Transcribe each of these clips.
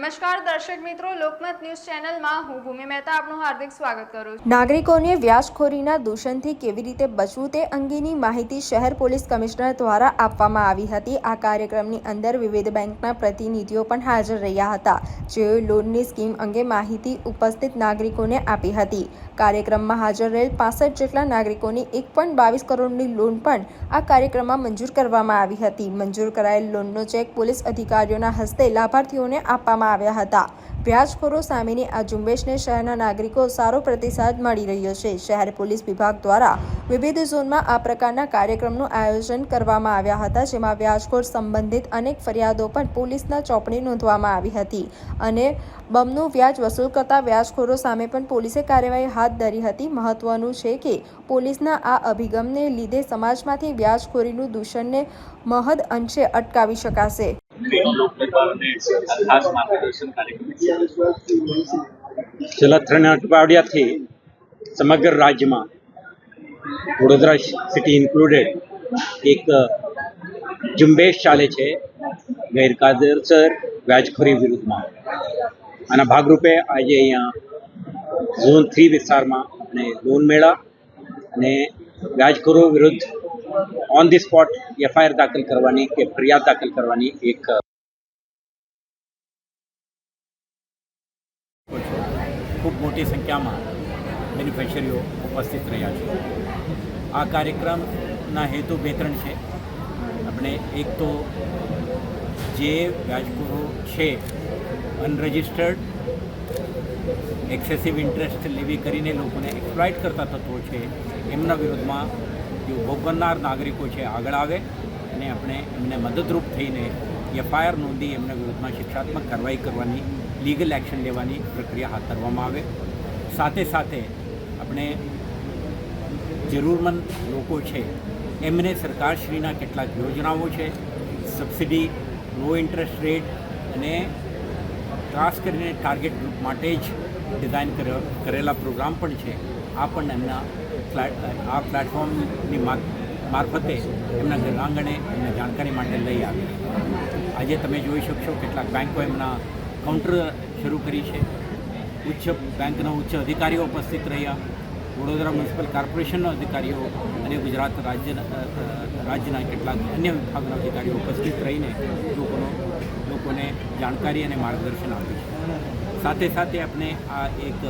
નમસ્કાર, દર્શક મિત્રો. લોકમત ન્યૂઝ ચેનલમાં હું ભૂમિ મહેતા આપનું હાર્દિક સ્વાગત કરું છું. નાગરિકોને વ્યાજખોરીના દૂષણથી કેવી રીતે બચવું તે અંગેની માહિતી શહેર પોલીસ કમિશનર દ્વારા આપવામાં આવી હતી. આ કાર્યક્રમની અંદર વિવિધ બેંકના પ્રતિનિધિઓ પણ હાજર રહ્યા હતા, જેઓએ લોનની સ્કીમ અંગે માહિતી ઉપસ્થિત નાગરિકોને આપી હતી. કાર્યક્રમમાં હાજર રહેલ પાસઠ જેટલા નાગરિકોની એક પોઈન્ટ બાવીસ કરોડની લોન પણ આ કાર્યક્રમમાં મંજૂર કરવામાં આવી હતી. મંજૂર કરાયેલ લોનનો ચેક પોલીસ અધિકારીઓના હસ્તે લાભાર્થીઓને આપવામાં આવ્યા હતા. વ્યાજખોરો સામેની આ ઝુંબેશને શહેરના નાગરિકો સારો પ્રતિસાદ મળી રહ્યો છે. શહેર પોલીસ વિભાગ દ્વારા વિવિધ ઝોનમાં આ પ્રકારના કાર્યક્રમનું આયોજન કરવામાં આવ્યા હતા, જેમાં વ્યાજખોર સંબંધિત અનેક ફરિયાદો પણ પોલીસના ચોપડી નોંધવામાં આવી હતી અને બમનું વ્યાજ વસૂલ કરતા વ્યાજખોરો સામે પણ પોલીસે કાર્યવાહી હાથ ધરી હતી. મહત્વનું છે કે પોલીસના આ અભિગમને લીધે સમાજમાંથી વ્યાજખોરીનું દૂષણને મહદ અંશે અટકાવી શકાશે. છેલ્લા ત્રણ અઠવાડિયાથી સમગ્ર રાજ્યમાં વડોદરા સિટી ઇન્ક્લુડેડ એક ઝુંબેશ ચાલે છે ગેરકાયદેસર વ્યાજખોરી વિરુદ્ધમાં. આના ભાગરૂપે આજે અહીંયા ઝોન થ્રી વિસ્તારમાં અને લોન મેળા અને વ્યાજખોરો વિરુદ્ધ ઓન ધી સ્પોટ એફઆઈઆર દાખલ કરવાની કે ફરિયાદ દાખલ કરવાની એક ખૂબ મોટી સંખ્યામાં બેનિફિશરીઓ ઉપસ્થિત રહ્યા છે. આ કાર્યક્રમના હેતુ બે ત્રણ છે. આપણે એક તો જે વ્યાજખોરો છે અનરજિસ્ટર્ડ એક્સેસિવ ઇન્ટરેસ્ટ લેવી કરીને લોકોને એક્સપ્લોઇટ કરતા તત્વો છે, એમના વિરુદ્ધમાં જે ભોગવનાર નાગરિકો છે, આગળ આવે અને આપણે એમને મદદરૂપ થઈને એફઆઈઆર નોંધી એમના વિરુદ્ધમાં શિક્ષાત્મક કાર્યવાહી કરવાની, લીગલ એક્શન લેવાની પ્રક્રિયા હાથ ધરવામાં આવે. સાથે સાથે આપણે જરૂરમંદ લોકો છે, એમને સરકારશ્રીના કેટલાક યોજનાઓ છે, સબસિડી લો ઇન્ટરેસ્ટ રેટ અને ખાસ કરીને ટાર્ગેટ ગ્રુપ માટે જ ડિઝાઇન કરેલા પ્રોગ્રામ પણ છે. આ પણ એમના ફ્લેટ આ પ્લેટફોર્મની મારફતે એમના ઘર એમને જાણકારી માટે લઈ આવી. આજે તમે જોઈ શકશો કેટલાક બેંકો એમના કાઉન્ટર શરૂ કરી છે. ઉચ્ચ બેંકના ઉચ્ચ અધિકારીઓ ઉપસ્થિત રહ્યા. વડોદરા મ્યુનિસિપલ કોર્પોરેશનના અધિકારીઓ અને ગુજરાત અ, રાજ્યના કેટલાક અન્ય વિભાગના અધિકારીઓ ઉપસ્થિત રહીને લોકોનો લોકોને જાણકારી અને માર્ગદર્શન આપ્યું છે. સાથે સાથે આપણે આ એક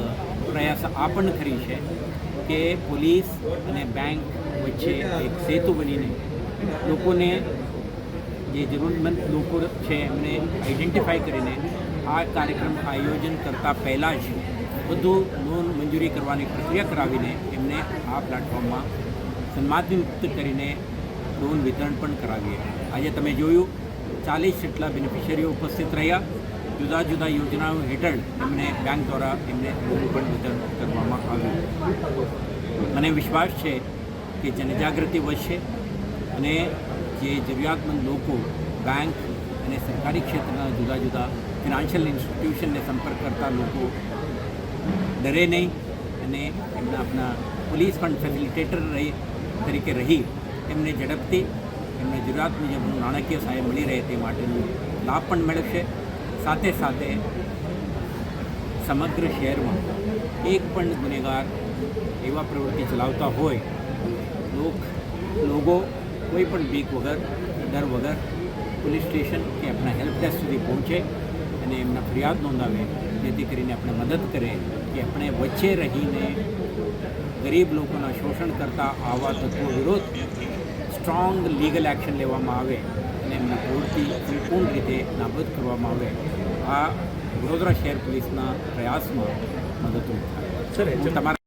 પ્રયાસ આ પણ કરી છે કે પોલીસ અને બેંક વચ્ચે એક સેતુ બનીને લોકોને જે જરૂરતમંદ લોકો છે એમને આઈડેન્ટિફાઈ કરીને આ કાર્યક્રમ આયોજન કરતાં પહેલાં જ બધું લોન મંજૂરી કરવાની પ્રક્રિયા કરાવીને એમને આ પ્લેટફોર્મમાં સન્માનિત કરીને લોન વિતરણ પણ કરાવીએ. આજે તમે જોયું, ચાલીસ જેટલા બેનિફિશરીઓ ઉપસ્થિત રહ્યા. જુદા જુદા યોજનાઓ હેઠળ એમને બેંક દ્વારા એમને પણ વિતરણ કરવામાં આવ્યું. મને વિશ્વાસ છે કે જનજાગૃતિ વધશે અને જે જરૂરિયાતમંદ લોકો બેંક અને સરકારી ક્ષેત્રના જુદા જુદા ફિનાન્શિયલ ઇન્સ્ટિટ્યુશનને સંપર્ક કરતા લોકો ડરે નહીં અને એમના આપણા પોલીસ પણ ફેસિલિટેટર રહી તરીકે રહી એમને ઝડપથી એમને જરૂરિયાત મુજબનું નાણાકીય સહાય મળી રહે તે માટેનું લાભ પણ મેળવશે. સાથે સાથે સમગ્ર શહેરમાં એક પણ ગુનેગાર એવા પ્રવૃત્તિ ચલાવતા હોય, લોક, લોકો કોઈ પણ બીક વગર, ડર વગર પોલીસ સ્ટેશન કે આપણા હેલ્પ ડેસ્ક સુધી પહોંચે અને એમના ફરિયાદ નોંધાવે, જેથી કરીને આપણે મદદ કરે કે આપણે વચ્ચે રહીને ગરીબ લોકોના શોષણ કરતા આવા તત્વો વિરુદ્ધ સ્ટ્રોંગ લીગલ એક્શન લેવામાં આવે. એમની સંપૂર્ણ રીતે નાબૂદ કરવામાં આવે આ વડોદરા શહેર પોલીસના પ્રયાસમાં મદદરૂપ થાય. સર તમારા